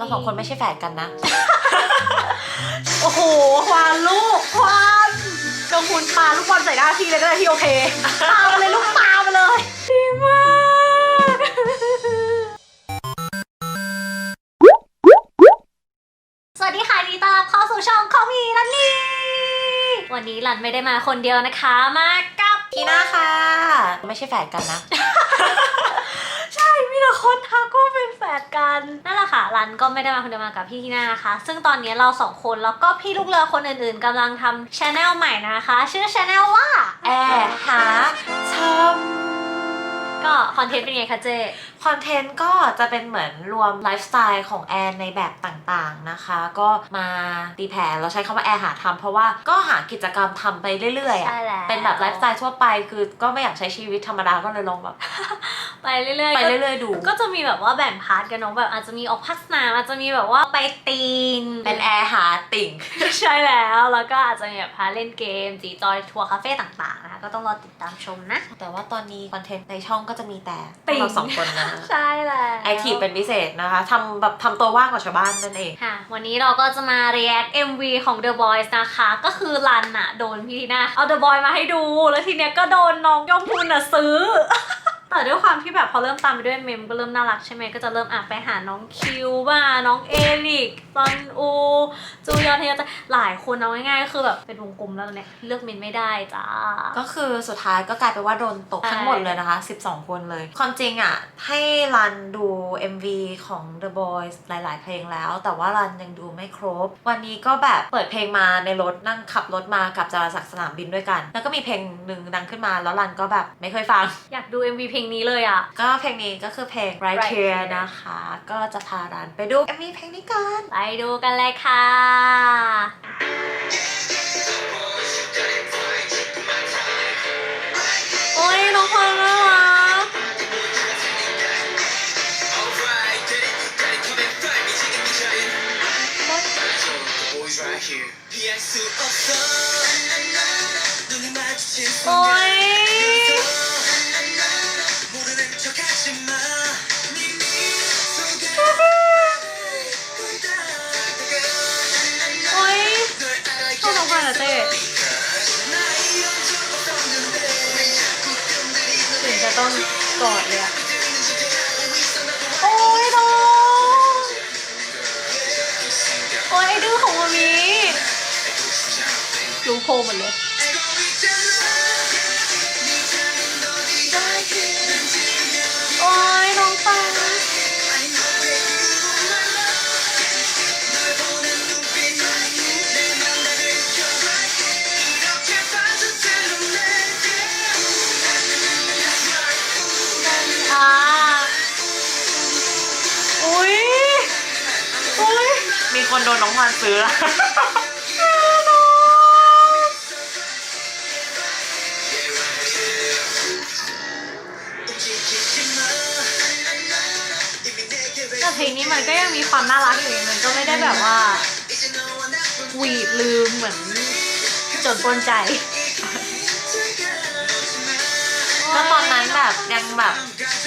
เราสองคนไม่ใช่แฝดกันนะ โอ้โห ควานลูก ควานจงคุณปาลูกบอลใส่หน้าพี่เลยก็ได้ที่โอเคปามาเลยลูกปามาเลย ดีมาก สวัสดีค่ะยินดีต้อนรับเข้าสู่ช่องคอมีรันนี่วันนี้รันไม่ได้มาคนเดียวนะคะ มากับพี่หน้าค่ะ ไม่ใช่แฝดกันนะใช่มี แต่คนทักว่าเป็นแฝดกันนั่นแหละค่ะรันก็ไม่ได้มาคนเดียวมากับพี่ที่หน้านะคะ ซึ่งตอนนี้เราสองคนแล้วก็พี่ลูกเรือคนอื่นๆกำลังทำช anel ใหม่นะคะ ชื่อช anel ว่าแอร์หาชมก็คอนเทนต์เป็นไงคะเจ คอนเทนต์ก็จะเป็นเหมือนรวมไลฟ์สไตล์ของแอนในแบบต่างๆนะคะ ก็มาตีแผ่เราใช้คำว่าแอร์หาทำเพราะว่าก็หากิจกรรมทำไปเรื่อยๆอะใช่แล้ว เป็นแบบไลฟ์สไตล์ทั่วไปคือก็ไม่อยากใช้ชีวิตธรรมดาก็เลยลองแบบ ไปเรื่อยๆไปก็เรื่อยๆดู ก็จะมีแบบว่าแบ่งพาร์ทกันเนาะแบบอาจจะมีออกพักสนามอาจจะมีแบบว่าไปตีนเป็นแอร์หาติ่งใช่แล้วแล้วก็อาจจะมีแบบพาเล่นเกมจีจอยทัวร์คาเฟ่ต่างๆนะคะก็ต้องรอติดตามชมนะ แต่ว่าตอนนี้คอนเทนต์ในช่องก็จะมีแต่ติ่งเราสองคนนะใช่แล้วไอทีเป็นพิเศษนะคะทำแบบทำตัวว่างกว่าชาวบ้านนั่นเองค่ะ วันนี้เราก็จะมา react MV ของ The Boys นะคะ ก็คือรันอะโดนพี่ทีน่าเอา The Boy มาให้ดู แล้วทีเนี้ยก็โดนน้องยอมพุนอะซื้อ แต่ด้วยความที่แบบพอเริ่มตามไปด้วยเมมก็เริ่มน่ารักใช่ไหมก็จะเริ่มอะไปหาน้องคิวบ้างน้องเอลิกซอนอูจูยอนเทยจะหลายคนเอาง่ายๆก็คือแบบเป็นวงกลมแล้วเนี่ยเลือกเมนไม่ได้จ้า ก็คือสุดท้ายก็กลายเป็นว่าโดนตกใช่ทั้งหมดเลยนะคะ 12 คนเลย ความจริงอะ ให้รันดู MV ของ The Boys หลาย ๆ เพลงแล้ว แต่ว่ารันยังดูไม่ครบ วันนี้ก็แบบเปิดเพลงมาในรถนั่งขับรถมากับจาราศักดิ์สนามบินด้วยกัน แล้วก็มีเพลงหนึ่งดังขึ้นมาแล้วรันก็แบบไม่เคยฟังอยากดู MV เพลงนี้เลยอะ ก็เพลงนี้ก็คือเพลง Right Right Here Here นะคะ ก็จะพารันไปดู MV เพลงนี้กันไปดูกันเลยค่ะโอ้ยน้องพลอยน่ารักโอ้ย อบน้องพลอยนะเต้ถึงจะต้องกอดเลยอะโอ้ยน้องโอ้ยไอ้ดื้อของมามีรู้โพหมดเลย องวันซื้อแต่เพลงนี้มันก็ยังมีความน่ารักอยู่มันก็ไม่ได้แบบว่าหวีดลืมเหมือนจนปนใจ ก็ตอนนั้นแบบยังแบบ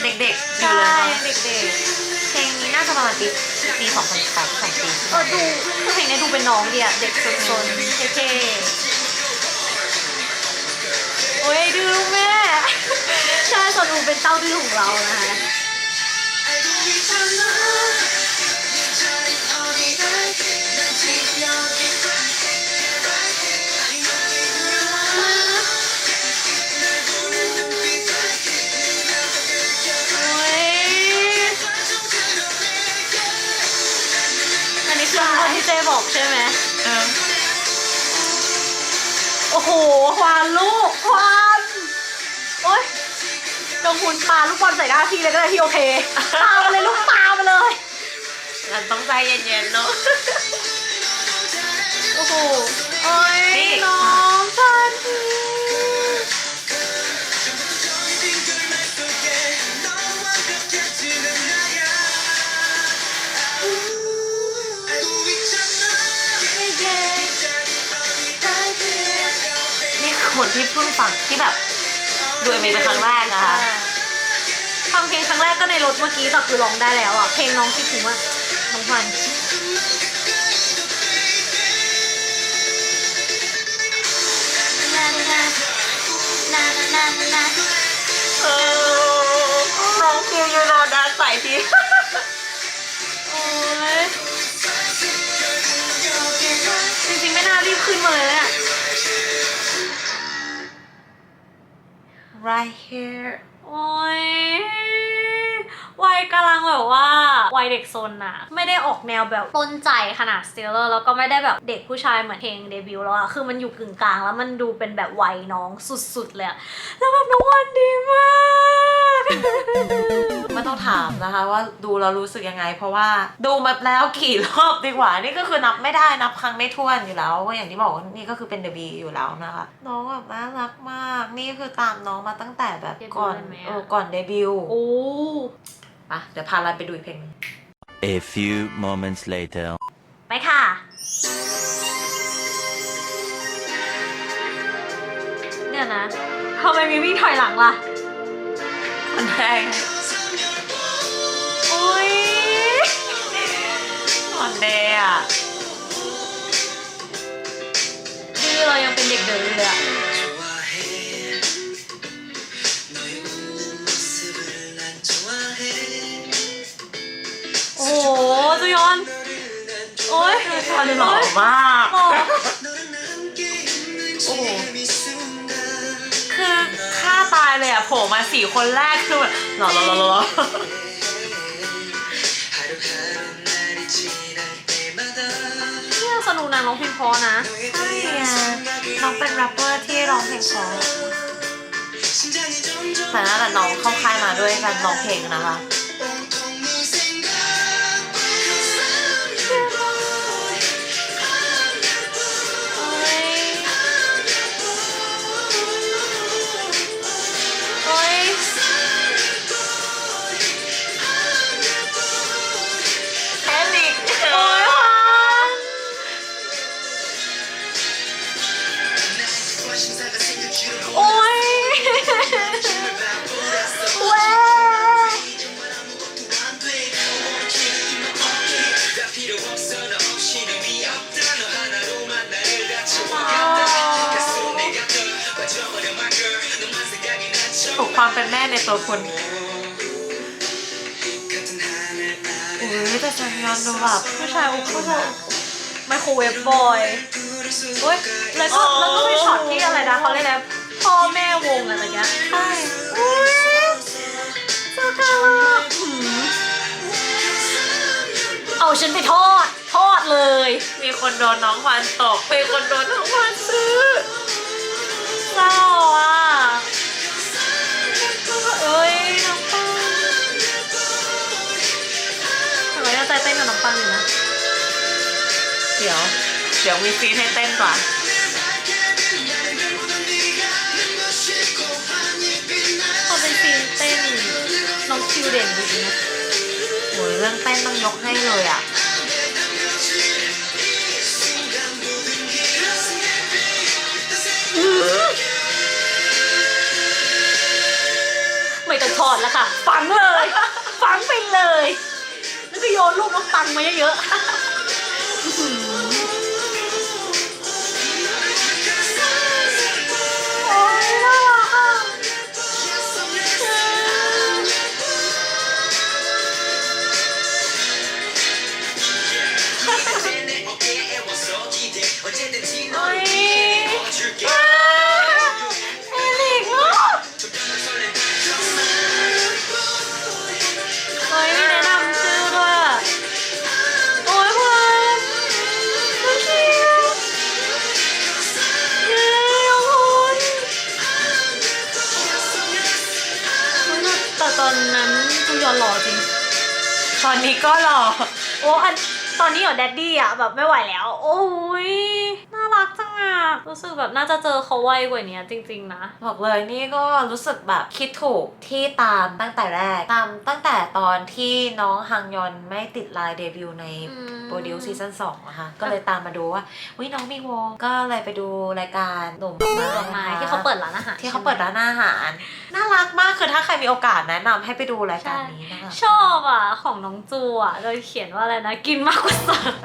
เด็กๆอยู่ใช่เลยเนอะเด็กเพลงนี้น่าจะประมาณปีปี2008 2000ปีๆเออดูคือเพลงนี้ดูเป็นน้องดีอะเด็กซนๆเท่ๆโอ้ยดื้อลูกแม่ ใช่ซนอูเป็นเต้าดื้อของเรานะคะ งคุณปาลูกบอลใส่หน้าพี่เลยก็ได้ที่โอเคปามาเลยลูกปามาเลยเราต้องใจเย็นๆเนาะโอ้โหโอ้ยนี่น้องจันทีเย้นี่คือคนที่เพิ่งฟังที่แบบดูเอ็มวีเป็นครั้งแรกนะคะ ฟังเพลงครั้งแรกก็ในรถเมื่อกี้แต่คือร้องได้แล้วอะ เพลงน้องคิดถึงว่าน้องพันนานานานานานานาเออน้องคิวยูโนดันใส่ทีโอ้ยจริงๆไม่น่ารีบขึ้นมาเลยเนี่ย right here โอ้ย วัยกำลังแบบว่าวัยเด็กซนอะไม่ได้ออกแนวแบบต้นใจขนาดสเตลเลอร์แล้วก็ไม่ได้แบบเด็กผู้ชายเหมือนเพลงเดบิวต์แล้วอะคือมันอยู่กึ่งกลางแล้วมันดูเป็นแบบวัยน้องสุดๆเลยอะแล้วแบบน้องวันดีมาก ไม่ต้องถามนะคะว่าดูแล้วรู้สึกยังไง เพราะว่าดูมาแล้วกี่รอบดีกว่า นี่ก็คือนับไม่ได้นับครั้งไม่ถ้วนอยู่แล้วก็อย่างที่บอกว่านี่ก็คือเป็นเดบีอยู่แล้วนะคะ น้องแบบน่ารักมาก นี่คือตามน้องมาตั้งแต่แบบก่อนเออก่อนเดบิวต์ โอ้ ปะเดี๋ยวพาลันไปดูอีกเพลงหนึง A few moments later. ไปค่ะเดี๋ยวนะทำไมมีวิ่งถอยหลังล่ะคนแรกโอ้ยคอนเดย์อะดื้อเรายังเป็นเด็กเดินอยู่เลยอะ โอ๊ยตอนหล่อมากโอ้คือฆ่าตายเลยอะโผล่มาสี่คนแรกคือแบบหล่อหล่อหล่อหล่อเนี่ยสนุกนางร้องเพลงเพอนะใช่ไงน้องเป็นแรปเปอร์ที่ร้องเพลงเพอแต่นั่นแหลน้องเข้าค่ายมาด้วยการร้องเพลงนะคะ พลอุ้ยแต่จังยอนดูแบบผู้ชายอุ้ผู้ชายไมโครเวฟบอยโอ้ยแล้วก็แล้วก็มีช็อตที่อะไรนะเขาเรียกอะไรพ่อแม่วงอะไรเงี้ยใช่อุ้ยเจ้าก้เอาฉันไปทอด ทอดเลย มีคนโดนน้องวันตกมีคนโดนท เราใจเต้นกับน้องปังอยู่นะ เดี๋ยว เดี๋ยวมีซีนให้เต้นก่อนพอเป็นซีนเต้นน้องคิวเด่นดีนะโอ้ยเรื่องเต้นต้องยกให้เลยอะไม่ต้องทอดแล้วค่ะ ฝังเลย ฝังไปเลย โยนลูกน้องปังมาเยอะๆ ต่ตอนนั้นจูยอนหล่อจริง ตอนนี้ก็หล่อ โอ้อันตอนนี้เหรอแดดดี้อะแบบไม่ไหวแล้ว โอ้ยน่าน่ารักจัง อะรู้สึกแบบน่าจะเจอเขาไวกว่านี้จริง ๆ นะ บอกเลยนี่ก็รู้สึกแบบคิดถูกที่ตามตั้งแต่แรกตามตั้งแต่ตอนที่น้องฮังยอนไม่ติดไลน์เดบิวต์ในอืมโปรดิวซีซั่นสองนะคะก็เลยตามมาดูว่าวิน้องมีวงก็เลยไปดูรายการหนุ่มดอกไม้ดอกไม้นะคะที่เขาเปิดร้านอาหารที่เขาเปิดร้านอาหารน่ารักมากคือถ้าใครมีโอกาสแนะนำให้ไปดูรายการนี้นะคะชอบอะของน้องจูอะโดยเขียนว่าอะไรนะกินมากกว่าสัตว์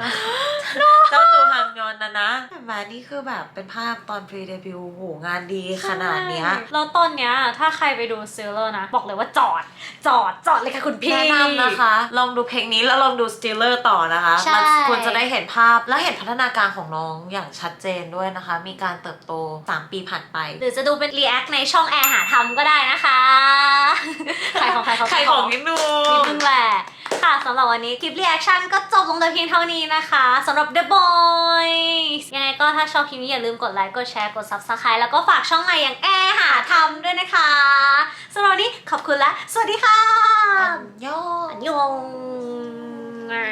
เจ้าจูฮังยอนนะนะเห็นไหมนี่คือแบบเป็นภาพตอนพรีเดบิวต์โหงานดีขนาดเนี้ย แล้วตอนเนี้ยถ้าใครไปดูซิลเลอร์นะ บอกเลยว่าจอด จอดจอดเลยค่ะคุณพี่แนะนำนะคะ ลองดูเพลงนี้แล้วลองดู Steeler ต่อนะคะใช่มันควรจะได้เห็นภาพและเห็นพัฒนาการของน้องอย่างชัดเจนด้วยนะคะ มีการเติบโต 3 ปีผ่านไป หรือจะดูเป็นรีแอคในช่องแอร์หาทำก็ได้นะคะใครของใครของใครของนิดนึนิดงนึงแหละค่ะ สำหรับวันนี้คลิปรีแอคชั่นก็จบลงแต่เพียงเท่านี้นะคะสำหรับ The Boys ยังไงก็ถ้าชอบคลิปนี้อย่าลืมกดไลค์ กดแชร์ กด Subscribe แล้วก็ฝากช่องใหม่อย่างแอร์หาทำด้วยนะคะสำหรับวันนี้ขอบคุณและ สวัสดีค่ะ อันยองอันยอง